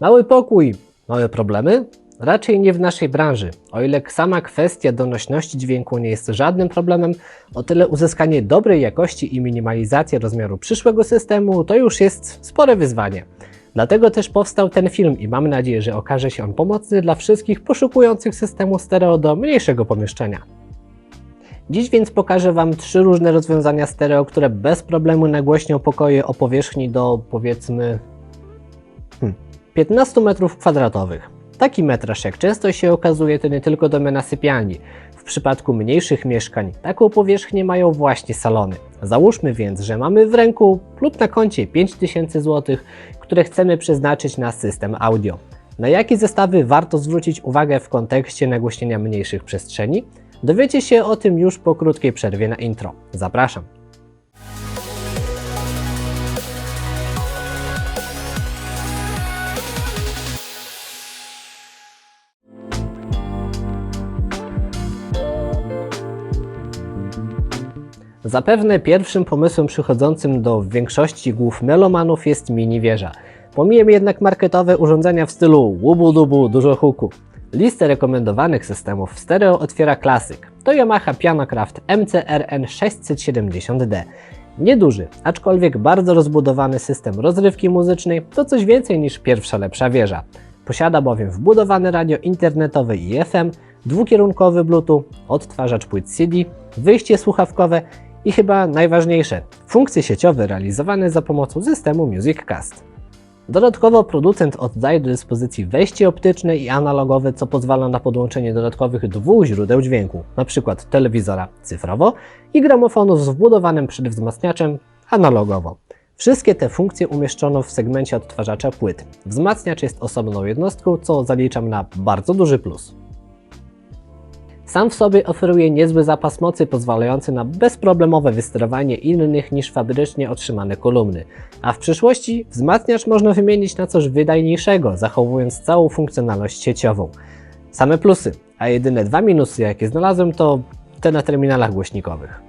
Mały pokój, małe problemy? Raczej nie w naszej branży. O ile sama kwestia donośności dźwięku nie jest żadnym problemem, o tyle uzyskanie dobrej jakości i minimalizacja rozmiaru przyszłego systemu to już jest spore wyzwanie. Dlatego też powstał ten film i mam nadzieję, że okaże się on pomocny dla wszystkich poszukujących systemu stereo do mniejszego pomieszczenia. Dziś więc pokażę Wam trzy różne rozwiązania stereo, które bez problemu nagłośnią pokoje o powierzchni do powiedzmy hmm, 15 m2. Taki metraż, jak często się okazuje, to nie tylko domena sypialni. W przypadku mniejszych mieszkań taką powierzchnię mają właśnie salony. Załóżmy więc, że mamy w ręku lub na koncie 5000 zł, które chcemy przeznaczyć na system audio. Na jakie zestawy warto zwrócić uwagę w kontekście nagłośnienia mniejszych przestrzeni? Dowiecie się o tym już po krótkiej przerwie na intro. Zapraszam. Zapewne pierwszym pomysłem przychodzącym do większości głów melomanów jest mini wieża. Pomijam jednak marketowe urządzenia w stylu łubu dubu, dużo huku. Listę rekomendowanych systemów w stereo otwiera klasyk. To Yamaha Pianocraft MCRN 670D. Nieduży, aczkolwiek bardzo rozbudowany system rozrywki muzycznej to coś więcej niż pierwsza lepsza wieża. Posiada bowiem wbudowane radio internetowe i FM, dwukierunkowy Bluetooth, odtwarzacz płyt CD, wyjście słuchawkowe i chyba najważniejsze, funkcje sieciowe realizowane za pomocą systemu MusicCast. Dodatkowo producent oddaje do dyspozycji wejście optyczne i analogowe, co pozwala na podłączenie dodatkowych dwóch źródeł dźwięku, np. telewizora cyfrowo i gramofonu z wbudowanym przedwzmacniaczem analogowo. Wszystkie te funkcje umieszczono w segmencie odtwarzacza płyt. Wzmacniacz jest osobną jednostką, co zaliczam na bardzo duży plus. Sam w sobie oferuje niezły zapas mocy pozwalający na bezproblemowe wysterowanie innych niż fabrycznie otrzymane kolumny, a w przyszłości wzmacniacz można wymienić na coś wydajniejszego, zachowując całą funkcjonalność sieciową. Same plusy, a jedyne dwa minusy jakie znalazłem to te na terminalach głośnikowych.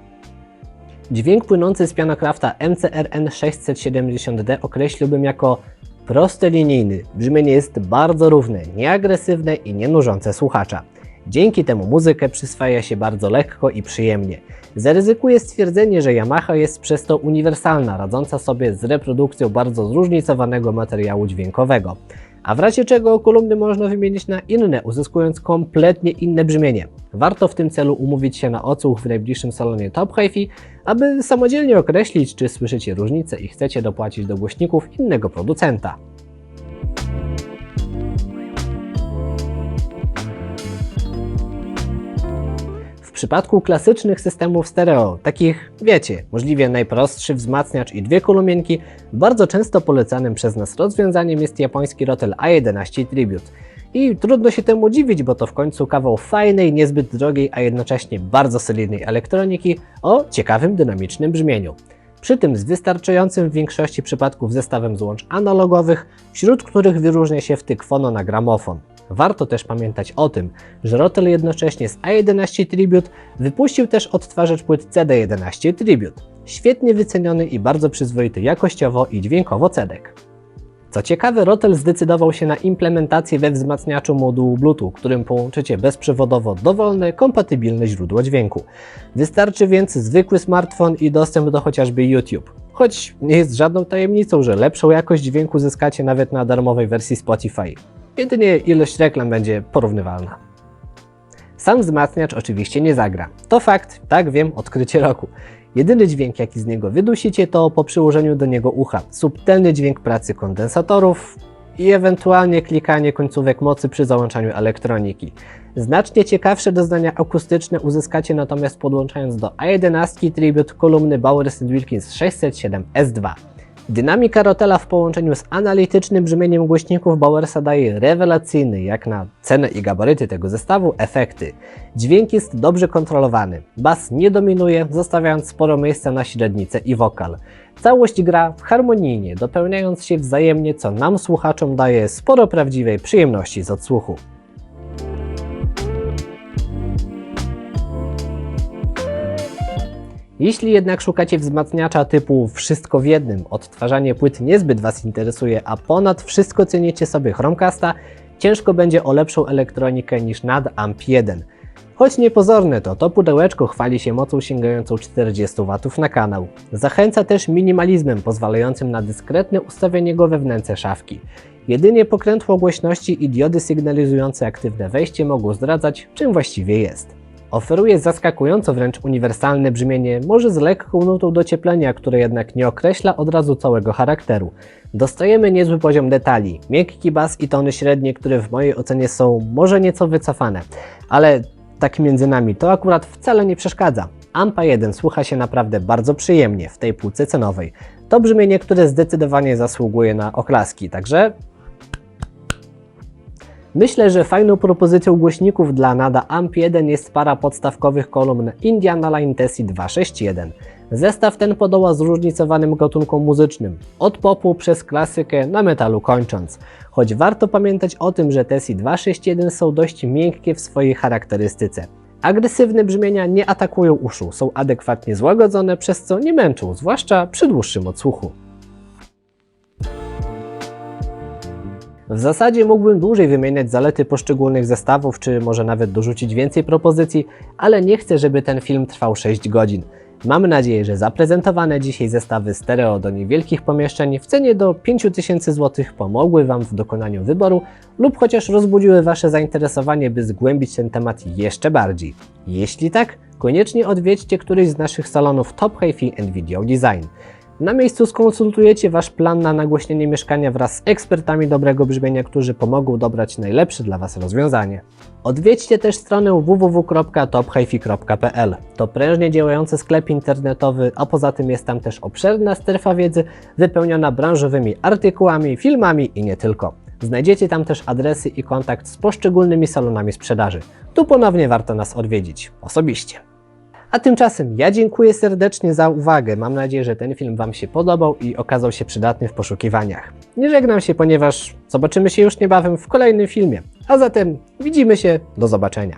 Dźwięk płynący z Pianocrafta MCRN 670D określiłbym jako prostolinijny. Brzmienie jest bardzo równe, nieagresywne i nie nużące słuchacza. Dzięki temu muzykę przyswaja się bardzo lekko i przyjemnie. Zaryzykuję stwierdzenie, że Yamaha jest przez to uniwersalna, radząca sobie z reprodukcją bardzo zróżnicowanego materiału dźwiękowego. A w razie czego kolumny można wymienić na inne, uzyskując kompletnie inne brzmienie. Warto w tym celu umówić się na odsłuch w najbliższym salonie Top Hi-Fi, aby samodzielnie określić, czy słyszycie różnice i chcecie dopłacić do głośników innego producenta. Przypadku klasycznych systemów stereo, takich wiecie, możliwie najprostszy wzmacniacz i dwie kolumienki, bardzo często polecanym przez nas rozwiązaniem jest japoński Rotel A11 Tribute. I trudno się temu dziwić, bo to w końcu kawał fajnej, niezbyt drogiej, a jednocześnie bardzo solidnej elektroniki o ciekawym, dynamicznym brzmieniu. Przy tym z wystarczającym w większości przypadków zestawem złącz analogowych, wśród których wyróżnia się wtyk fono na gramofon. Warto też pamiętać o tym, że Rotel jednocześnie z A11 Tribute wypuścił też odtwarzacz płyt CD11 Tribute. Świetnie wyceniony i bardzo przyzwoity jakościowo i dźwiękowo cedek. Co ciekawe, Rotel zdecydował się na implementację we wzmacniaczu modułu Bluetooth, którym połączycie bezprzewodowo dowolne, kompatybilne źródło dźwięku. Wystarczy więc zwykły smartfon i dostęp do chociażby YouTube. Choć nie jest żadną tajemnicą, że lepszą jakość dźwięku zyskacie nawet na darmowej wersji Spotify. Jedynie ilość reklam będzie porównywalna. Sam wzmacniacz oczywiście nie zagra. To fakt, tak wiem, odkrycie roku. Jedyny dźwięk, jaki z niego wydusicie, to po przyłożeniu do niego ucha subtelny dźwięk pracy kondensatorów i ewentualnie klikanie końcówek mocy przy załączaniu elektroniki. Znacznie ciekawsze doznania akustyczne uzyskacie natomiast podłączając do A11 Tribute kolumny Bowers Wilkins 607 S2. Dynamika Rotela w połączeniu z analitycznym brzmieniem głośników Bowersa daje rewelacyjny, jak na cenę i gabaryty tego zestawu, efekty. Dźwięk jest dobrze kontrolowany, bas nie dominuje, zostawiając sporo miejsca na średnicę i wokal. Całość gra harmonijnie, dopełniając się wzajemnie, co nam słuchaczom daje sporo prawdziwej przyjemności z odsłuchu. Jeśli jednak szukacie wzmacniacza typu wszystko w jednym, odtwarzanie płyt niezbyt Was interesuje, a ponad wszystko cenicie sobie Chromecasta, ciężko będzie o lepszą elektronikę niż NAD AMP 1. Choć niepozorne to, to pudełeczko chwali się mocą sięgającą 40 W na kanał. Zachęca też minimalizmem pozwalającym na dyskretne ustawienie go we wnętrze szafki. Jedynie pokrętło głośności i diody sygnalizujące aktywne wejście mogą zdradzać, czym właściwie jest. Oferuje zaskakująco wręcz uniwersalne brzmienie, może z lekką nutą docieplenia, które jednak nie określa od razu całego charakteru. Dostajemy niezły poziom detali, miękki bas i tony średnie, które w mojej ocenie są może nieco wycofane, ale tak między nami to akurat wcale nie przeszkadza. Ampa 1 słucha się naprawdę bardzo przyjemnie w tej półce cenowej. To brzmienie, które zdecydowanie zasługuje na oklaski, także Myślę, że fajną propozycją głośników dla NADA AMP1 jest para podstawkowych kolumn Indiana Line Tessie 261. Zestaw ten podoła zróżnicowanym gatunkom muzycznym, od popu przez klasykę na metalu kończąc. Choć warto pamiętać o tym, że Tessie 261 są dość miękkie w swojej charakterystyce. Agresywne brzmienia nie atakują uszu, są adekwatnie złagodzone, przez co nie męczą, zwłaszcza przy dłuższym odsłuchu. W zasadzie mógłbym dłużej wymieniać zalety poszczególnych zestawów, czy może nawet dorzucić więcej propozycji, ale nie chcę, żeby ten film trwał 6 godzin. Mamy nadzieję, że zaprezentowane dzisiaj zestawy stereo do niewielkich pomieszczeń w cenie do 5000 zł pomogły Wam w dokonaniu wyboru lub chociaż rozbudziły Wasze zainteresowanie, by zgłębić ten temat jeszcze bardziej. Jeśli tak, koniecznie odwiedźcie któryś z naszych salonów Top Hi-Fi and Video Design. Na miejscu skonsultujecie Wasz plan na nagłośnienie mieszkania wraz z ekspertami dobrego brzmienia, którzy pomogą dobrać najlepsze dla Was rozwiązanie. Odwiedźcie też stronę www.tophifi.pl. To prężnie działający sklep internetowy, a poza tym jest tam też obszerna strefa wiedzy wypełniona branżowymi artykułami, filmami i nie tylko. Znajdziecie tam też adresy i kontakt z poszczególnymi salonami sprzedaży. Tu ponownie warto nas odwiedzić osobiście. A tymczasem ja dziękuję serdecznie za uwagę. Mam nadzieję, że ten film Wam się podobał i okazał się przydatny w poszukiwaniach. Nie żegnam się, ponieważ zobaczymy się już niebawem w kolejnym filmie. A zatem widzimy się, do zobaczenia.